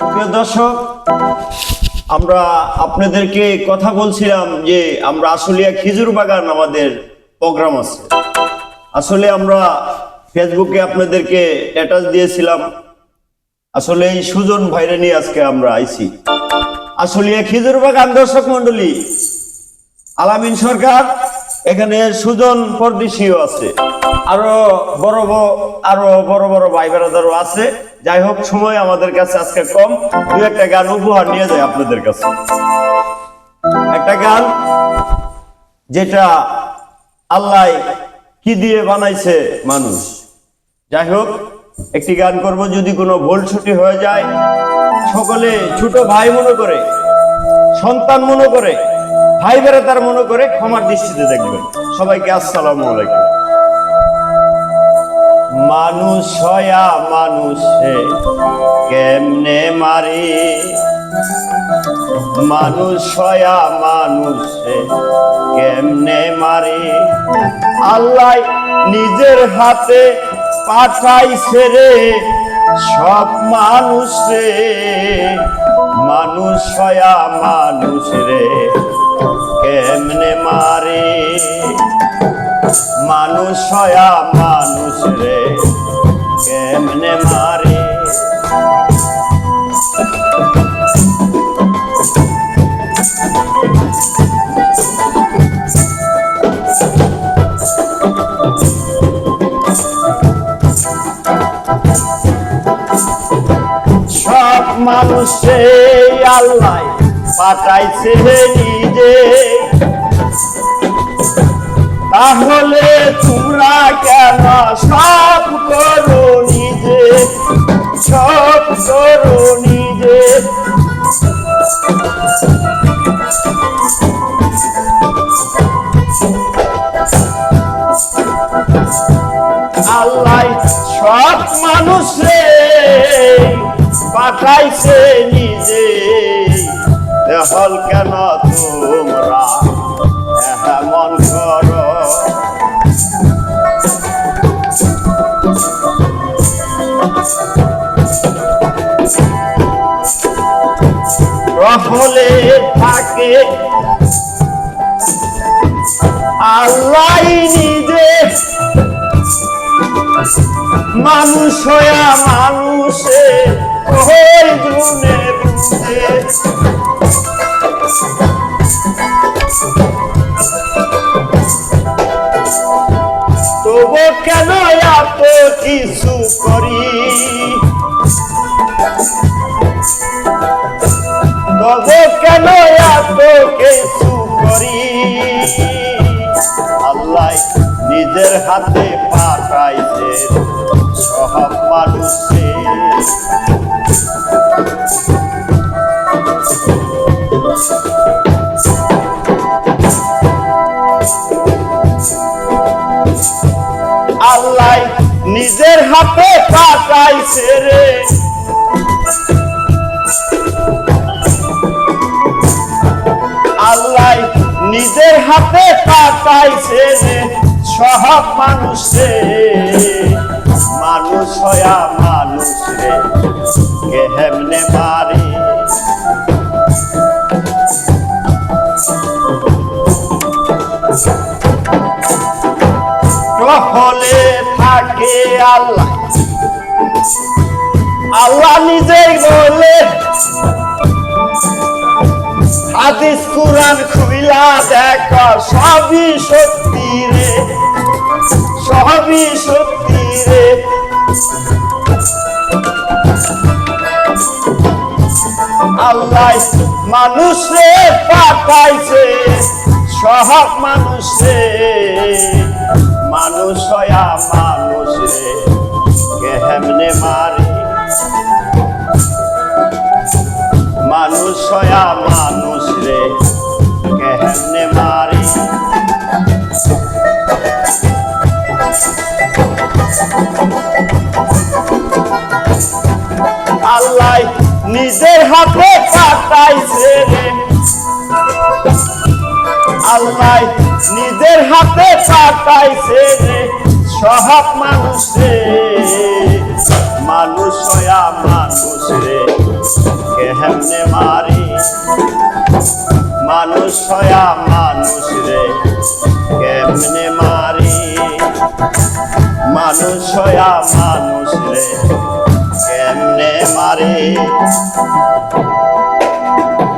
প্রিয় দর্শক, আমরা আপনাদেরকে কথা বলছিলাম যে আমরা আসলিয়া খেজুর বাগান আমাদের প্রোগ্রাম আছে। আসলে আমরা ফেসবুকে আপনাদেরকে স্ট্যাটাস দিয়েছিলাম। আসলে এই সুজন ভাইরে নিয়ে আজকে আমরা আইছি। আসলিয়া খেজুর বাগান, দর্শক মন্ডলী আলামিন সরকার, এখানে সুজন পরদেশীয় আছে। আরও বড় বড় আরও বড় বড় ভাই বেড়াদারও আছে। যাই হোক, সময় আমাদের কাছে আজকে কম। দু একটা গান উপহার নিয়ে যায় আপনাদের কাছে। একটা গান যেটা আল্লাহ কি দিয়ে বানাইছে মানুষ। যাই হোক, একটি গান করব যদি কোনো ভুল ছুটি হয়ে যায়। সকলে ছোট ভাই মনে করে, সন্তান মনে করে ভাই বেড়াতার মনে করে ক্ষমার দৃষ্টিতে দেখবেন। সবাইকে আসসালামু আলাইকুম। মানুষ হয়া মানুষে, কেমনে মারে? মানুষ হয়া মানুষে, কেমনে মারে? আল্লাহ নিজের হাতে পাঠাইছে রে সব মানুষ। মানুষ হয়া মানুষ রে, কেমনে মারে? মানুষ হয়া মানুষে আল্লাহ পাঠাইছে নিজে। তাহলে তোমরা কেন সব করো নিজে? সব করো নিজে। আল্লাহ সব মানুষে পাঠাইছে নিজে। হল কেন তোমরা? এমন করো। রহলে থাকে। আল্লাহ নিজে। মানুষ হয়া মানুষে তবু কেন এত কিছু করি? তবু কেন এত কিছু করি? আল্লাহ নিজের হাতে পাঠাইছে সব মানুষে নিজের হাতে পাঠাইছে রে। আল্লাহ নিজের হাতে পাঠাইছে রে সব মানুষে থাকে আল্লাহ। আল্লাহ নিজেই বলে হাদিস কুরআন খুইলা দেখ, সবই সত্যি রে, সবই সত্যি রে। আল্লাহ মানুষে পাঠাইছে, সব মানুষে মানুষ হয়া মানুষ রে কেহেমনে মারে? মানুষ হয়া মানুষ রে কেহেমনে মারে? আল্লাহ নিজের হাতে পাঠাইছে রে। আল্লাহ হাতে পাঠাইছে সহাব মানুষে মানুষ রে। মানুষ হয়া মানুষ রে। কেমনে মারি? মানুষ হয়া মানুষ রে। কেমনে মারি? মানুষ হয়া মানুষ রে। কেমনে মারি?